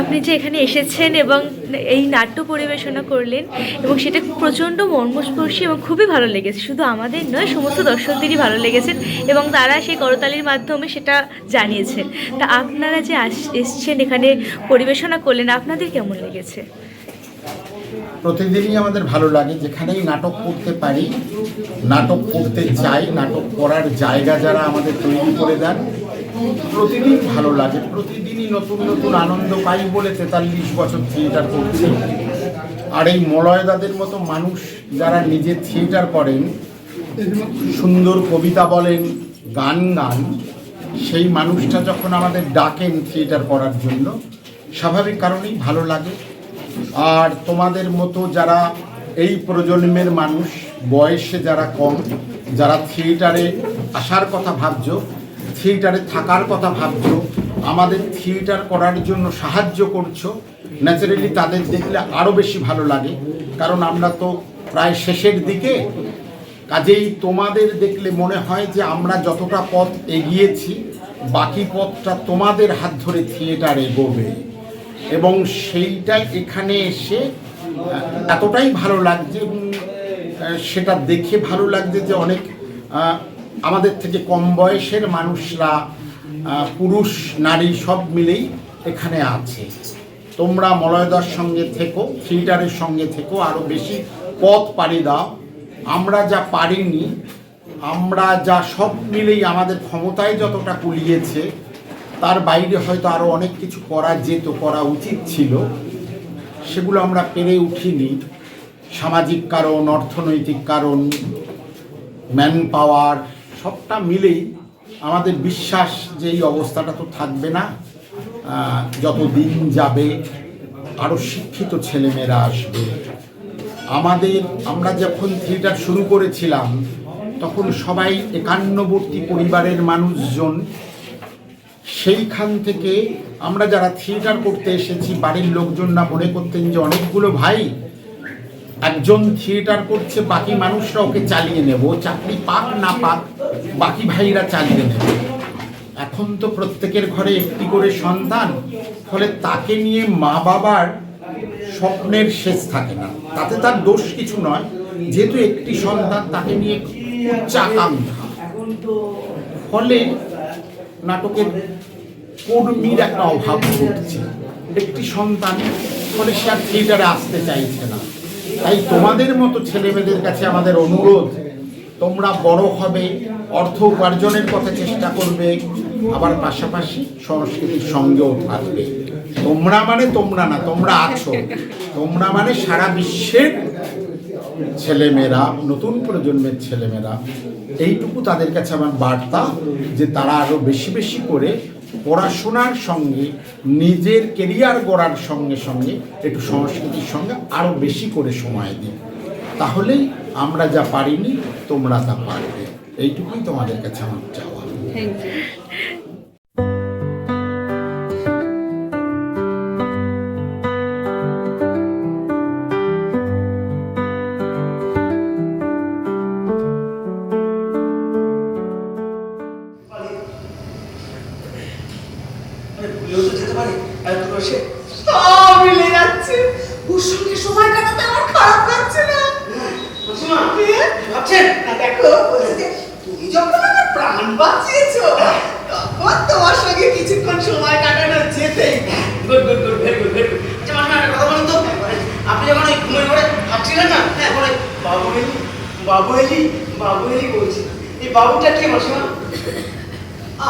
আপনি যে এখানে এসেছেন এবং এই নাট্য পরিবেশনা করলেন এবং সেটা প্রচণ্ড মর্মস্পর্শী এবং খুবই ভালো লেগেছে। শুধু আমাদের নয়, সমস্ত দর্শকদেরই ভালো লেগেছে এবং তারা সেই করতালির মাধ্যমে সেটা জানিয়েছেন। তা আপনারা যে এসছেন এখানে পরিবেশনা করলেন, আপনাদের কেমন লেগেছে? প্রতিদিনই আমাদের ভালো লাগে, যেখানেই নাটক করতে পারি, নাটক করতে চাই, নাটক করার জায়গা যারা আমাদের তৈরি করে দেন প্রতিদিন ভালো লাগে, প্রতিদিনই নতুন নতুন আনন্দ পাই বলে তেতাল্লিশ বছর থিয়েটার করছি। আর এই মলয়দাদের মতো মানুষ যারা নিজে থিয়েটার করেন, সুন্দর কবিতা বলেন, গান গান, সেই মানুষটা যখন আমাদের ডাকেন থিয়েটার করার জন্য, স্বাভাবিক কারণেই ভালো লাগে। আর তোমাদের মতো যারা এই প্রজন্মের মানুষ, বয়সে যারা কম, যারা থিয়েটারে আসার কথা ভাবছ থিয়েটারে থাকার কথা ভাবছ, আমাদের থিয়েটার করার জন্য সাহায্য করছ ন্যাচারালি তাদের দেখলে আরও বেশি ভালো লাগে। কারণ আমরা তো প্রায় শেষের দিকে, কাজেই তোমাদের দেখলে মনে হয় যে আমরা যতটা পথ এগিয়েছি, বাকি পথটা তোমাদের হাত ধরে থিয়েটার এগোবে। এবং সেইটা এখানে এসে এতটাই ভালো লাগছে সেটা দেখে ভালো লাগছে যে অনেক আমাদের থেকে কম বয়সের মানুষরা পুরুষ, নারী সব মিলেই এখানে আছে। তোমরা মলয়দার সঙ্গে থেকো থিয়েটারের সঙ্গে থেকো আরও বেশি পথ পাড়ি দাও। আমরা যা পারিনি, আমরা যা সব মিলেই আমাদের ক্ষমতায় যতটা কুলিয়েছে, তার বাইরে হয়তো আরও অনেক কিছু করা যেত, করা উচিত ছিল। সেগুলো আমরা পেরে উঠিনি। সামাজিক কারণ, অর্থনৈতিক কারণ ম্যান পাওয়ার সবটা মিলেই আমাদের বিশ্বাস যে এই অবস্থাটা তো থাকবে না। যত দিন যাবে আরও শিক্ষিত ছেলেমেয়েরা আসবে। আমাদের, আমরা যখন থিয়েটার শুরু করেছিলাম, তখন সবাই একান্নবর্তী পরিবারের মানুষজন সেইখান থেকে আমরা যারা থিয়েটার করতে এসেছি, বাড়ির লোকজনরা মনে করতেন যে অনেকগুলো ভাই একজন থিয়েটার করছে, বাকি মানুষরা ওকে চালিয়ে নেব। চাকরি পাক না পাক, বাকি ভাইরা চালিয়ে নেবে। এখন তো প্রত্যেকের ঘরে একটি করে সন্তান, ফলে তাকে নিয়ে মা বাবার স্বপ্নের শেষ থাকে না। তাতে তার দোষ কিছু নয়, যেহেতু একটি সন্তান তাকে নিয়ে উচ্চাকাঙ্ক্ষা। ফলে নাটকের কর্মীর একটা অভাব ঘটছে একটি সন্তান, ফলে সে আর থিয়েটারে আসতে চাইছে না। তাই তোমাদের মতো ছেলেমেয়েদের কাছে আমাদের অনুরোধ, তোমরা বড় হবে, অর্থ উপার্জনের কথা চেষ্টা করবে, আবার পাশাপাশি সংস্কৃতির সঙ্গেও থাকবে। তোমরা মানে তোমরা না, তোমরা আছো। তোমরা মানে সারা বিশ্বের ছেলেমেয়েরা, নতুন প্রজন্মের ছেলেমেয়েরা। এইটুকু তাদের কাছে আমার বার্তা যে তারা আরও বেশি বেশি করে পড়াশোনার সঙ্গে, নিজের কেরিয়ার গড়ার সঙ্গে সঙ্গে, একটু সংস্কৃতির সঙ্গে আরও বেশি করে সময় দিন। তাহলেই আমরা যা পারিনি, তোমরা তা পারবে। এইটুকুই তোমাদের কাছে আমার চাওয়া। আরে আর দুটো সে সব মিলে যাচ্ছে। ওর সঙ্গে সময় কাটাতে আমার খারাপ লাগছে না। ভাবছেন? না দেখো বলছে যে, তুমি যখন আমার প্রাণ বাঁচিয়েছো তখন তোমার সঙ্গে কিছুক্ষণ সময় কাটানো যেতেই good good good very good very good আচ্ছা মাসিমা কথা বলুন তো। আপনি যখন ওই ঘুমের ঘরে ভাবছিলেন না তখন ওই বাবু এলি বাবু এলি বাবু এলি বলছি। এই বাবুটা কে মাসিমা?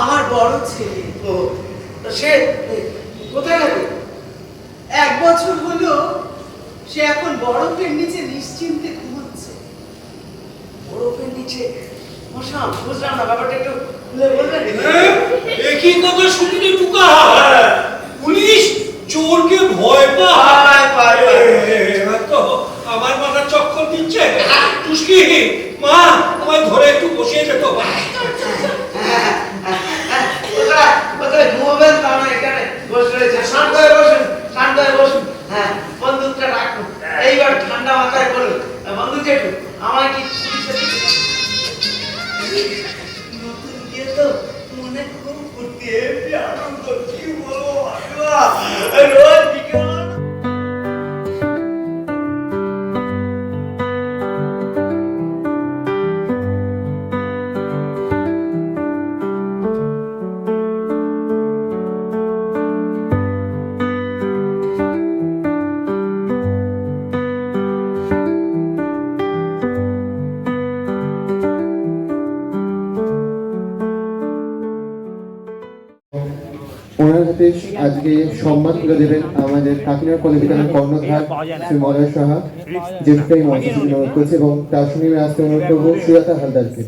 আমার বড় ছেলে। ও তা সে কোথায় গেল? এক বছর হলো সে এখন বরফের নিচে নিশ্চিন্তে ঘুমাচ্ছে। বরফের নিচে? মাসিমা বুঝলাম না ব্যাপারটা একটু বলবেন? একই কথা শুনলে টুকা পুলিশ চোরকে ভয় পায়, পায়, পায়। তো আমার মাথা চক্কর দিচ্ছে। টুসকি মা আমায় ধরে একটু বসিয়ে যেত শান্তয়ে বসুন হ্যাঁ, হ্যাঁ। এইবার ঠান্ডা মাথায় বলুন বন্ধু জেঠু আমার কি নতুন বিয়ে তো মনে খুব ফুটিয়ে আনন্দ কি বলব রোজ আজকে সম্মান তুলে দেবেন আমাদের কাকিনার বিদ্যালয়ের কর্ণধার শ্রী মলয় সাহা যেটাকে মহাশয় মঞ্চে অনুরোধ করেছে এবং তার সঙ্গে আমি আসতে অনুরোধ করব সুজাতা হালদারকে।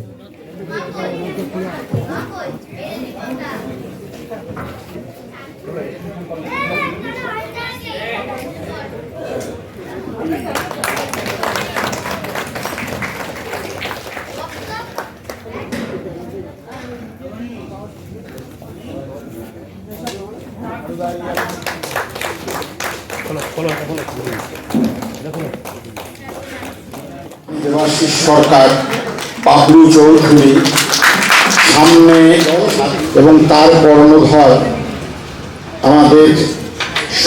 দেবাশিস সরকার পাবলু চৌধুরী, সামনে এবং তার কর্ণধর আমাদের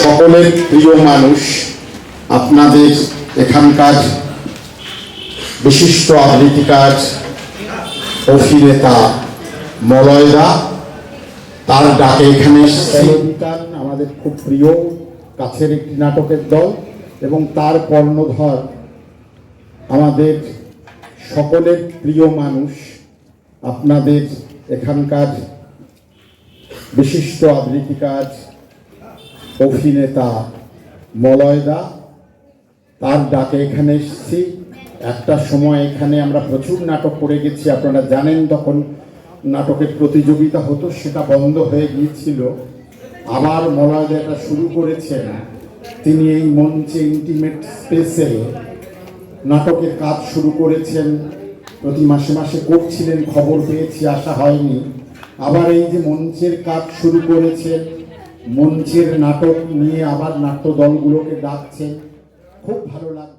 সকলের প্রিয় মানুষ, আপনাদের এখানকার বিশিষ্ট আবৃত্তিকার অভিনেতা মলয়দা। তার ডাকে এখানে আমাদের খুব প্রিয় কাছের একটি নাটকের দল এবং তার কর্ণধর আমাদের সকলের প্রিয় মানুষ আপনাদের এখানকার বিশিষ্ট আবৃত্তিকার অভিনেতা মলয়দা তার ডাকে এখানে এসেছি। একটা সময় এখানে আমরা প্রচুর নাটক করে গেছি আপনারা জানেন তখন নাটকের প্রতিযোগিতা হতো, সেটা বন্ধ হয়ে গিয়েছিল। আবার মলয়দা এটা শুরু করেছেন তিনি এই মঞ্চে ইন্টিমেট স্পেসে নাটকের কাজ শুরু করেছেন, প্রতি মাসে মাসে করছিলেন, খবর পেয়েছি আসা হয়নি। আবার এই যে মঞ্চের কাজ শুরু করেছেন মঞ্চের নাটক নিয়ে আবার নাট্য দলগুলোকে ডাকছেন। খুব ভালো লাগছে।